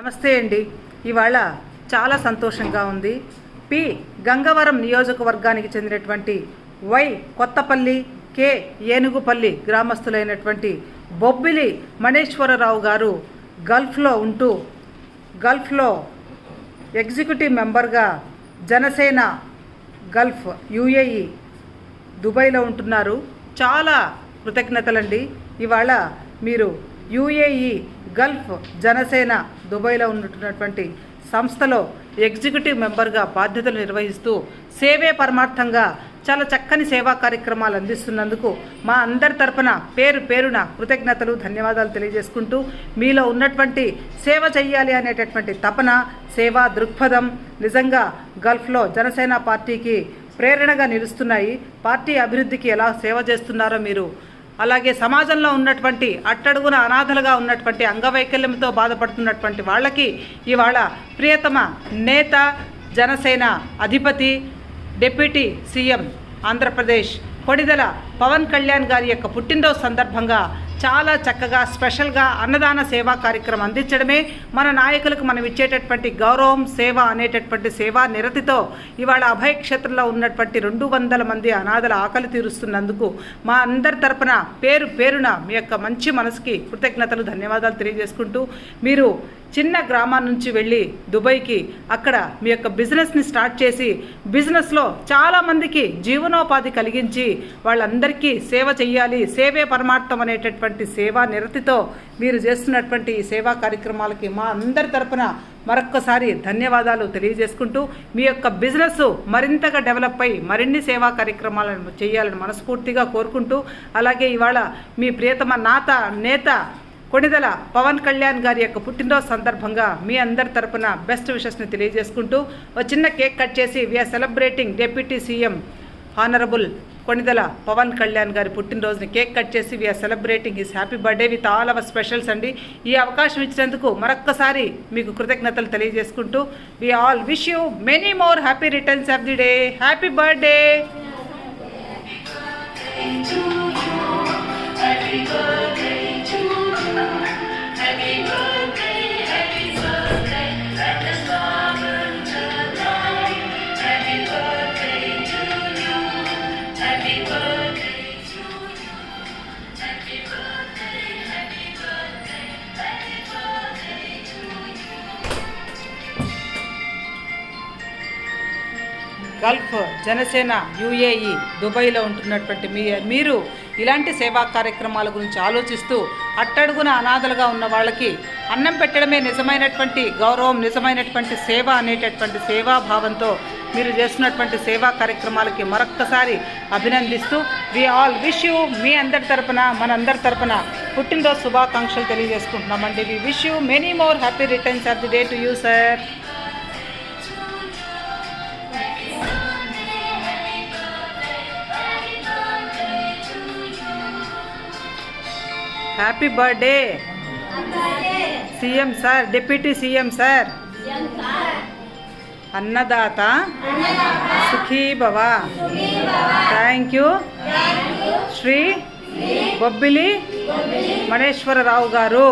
నమస్తే అండి. ఇవాళ చాలా సంతోషంగా ఉంది. పి. గంగవరం నియోజకవర్గానికి చెందినటువంటి వై. కొత్తపల్లి కె. ఏనుగుపల్లి గ్రామస్తులైనటువంటి బొబ్బిలి మణేశ్వరరావు గారు గల్ఫ్లో ఉంటూ గల్ఫ్లో ఎగ్జిక్యూటివ్ మెంబర్గా జనసేన గల్ఫ్ యుఏఈ దుబాయ్లో ఉంటున్నారు. చాలా కృతజ్ఞతలండి. ఇవాళ మీరు యుఏఈ గల్ఫ్ జనసేన దుబాయ్లో ఉన్నటువంటి సంస్థలో ఎగ్జిక్యూటివ్ మెంబర్గా బాధ్యతలు నిర్వహిస్తూ సేవే పరమార్థంగా చాలా చక్కని సేవా కార్యక్రమాలు అందిస్తున్నందుకు మా అందరి తరపున పేరు పేరున కృతజ్ఞతలు ధన్యవాదాలు తెలియజేసుకుంటూ మీలో ఉన్నటువంటి సేవ చెయ్యాలి అనేటటువంటి తపన సేవా దృక్పథం నిజంగా గల్ఫ్లో జనసేన పార్టీకి ప్రేరణగా నిలుస్తున్నాయి. పార్టీ అభివృద్ధికి ఎలా సేవ చేస్తున్నారో మీరు అలాగే సమాజంలో ఉన్నటువంటి అట్టడుగున అనాథలుగా ఉన్నటువంటి అంగవైకల్యంతో బాధపడుతున్నటువంటి వాళ్ళకి ఇవాళ ప్రియతమ నేత జనసేన అధిపతి డిప్యూటీ సీఎం ఆంధ్రప్రదేశ్ కొడిదల పవన్ కళ్యాణ్ గారి యొక్క పుట్టినరోజు సందర్భంగా చాలా చక్కగా స్పెషల్గా అన్నదాన సేవా కార్యక్రమం అందించడమే. మన నాయకులకు మనం ఇచ్చేటటువంటి గౌరవం సేవ అనేటటువంటి సేవా నిరతితో ఇవాళ అభయక్షేత్రంలో ఉన్నటువంటి రెండు వందల మంది అనాథల ఆకలి తీరుస్తున్నందుకు మా అందరి తరపున పేరు పేరున మీ యొక్క మంచి మనసుకి కృతజ్ఞతలు ధన్యవాదాలు తెలియజేసుకుంటూ మీరు చిన్న గ్రామం నుంచి వెళ్ళి దుబాయ్కి అక్కడ మీ యొక్క బిజినెస్ని స్టార్ట్ చేసి బిజినెస్లో చాలామందికి జీవనోపాధి కలిగించి వాళ్ళందరికీ సేవ చేయాలి సేవే పరమార్థం అనేటటువంటి సేవా నిరతితో మీరు చేస్తున్నటువంటి ఈ సేవా కార్యక్రమాలకి మా అందరి తరపున మరొక్కసారి ధన్యవాదాలు తెలియజేసుకుంటూ మీ యొక్క బిజినెస్ మరింతగా డెవలప్ అయి మరిన్ని సేవా కార్యక్రమాలను చేయాలని మనస్ఫూర్తిగా కోరుకుంటూ అలాగే ఇవాళ మీ ప్రియతమ నాత నేత కొణిదల పవన్ కళ్యాణ్ గారి యొక్క పుట్టినరోజు సందర్భంగా మీ అందరి తరపున బెస్ట్ విషెస్ని తెలియజేసుకుంటూ ఒక చిన్న కేక్ కట్ చేసి we are celebrating deputy CM honourable Konidela Pawan Kalyan గారి పుట్టినరోజుని కేక్ కట్ చేసి we are celebrating his happy birthday with all our specials అండి. ఈ అవకాశం ఇచ్చినందుకు మరొక్కసారి మీకు కృతజ్ఞతలు తెలియజేసుకుంటూ we all wish you many more happy returns of the day happy birthday Happy birthday. Gulf Janasena UAE దుబాయ్లో ఉంటున్నటువంటి మీ మీరు ఇలాంటి సేవా కార్యక్రమాల గురించి ఆలోచిస్తూ అట్టడుగున అనాథలుగా ఉన్న వాళ్ళకి అన్నం పెట్టడమే నిజమైనటువంటి గౌరవం నిజమైనటువంటి సేవ అనేటటువంటి సేవాభావంతో మీరు చేస్తున్నటువంటి సేవా కార్యక్రమాలకి మరొక్కసారి అభినందిస్తూ వి ఆల్ విష్ యూ మీ అందరి తరపున మనందరి తరపున పుట్టినరోజు శుభాకాంక్షలు తెలియజేసుకుంటున్నామండి. We wish you many more happy returns of the day to you sir happy birthday CM sir deputy CM sir అన్నదాత సుఖీ భవ థ్యాంక్ యూ శ్రీ బొబ్బిలి మణేశ్వరరావు గారు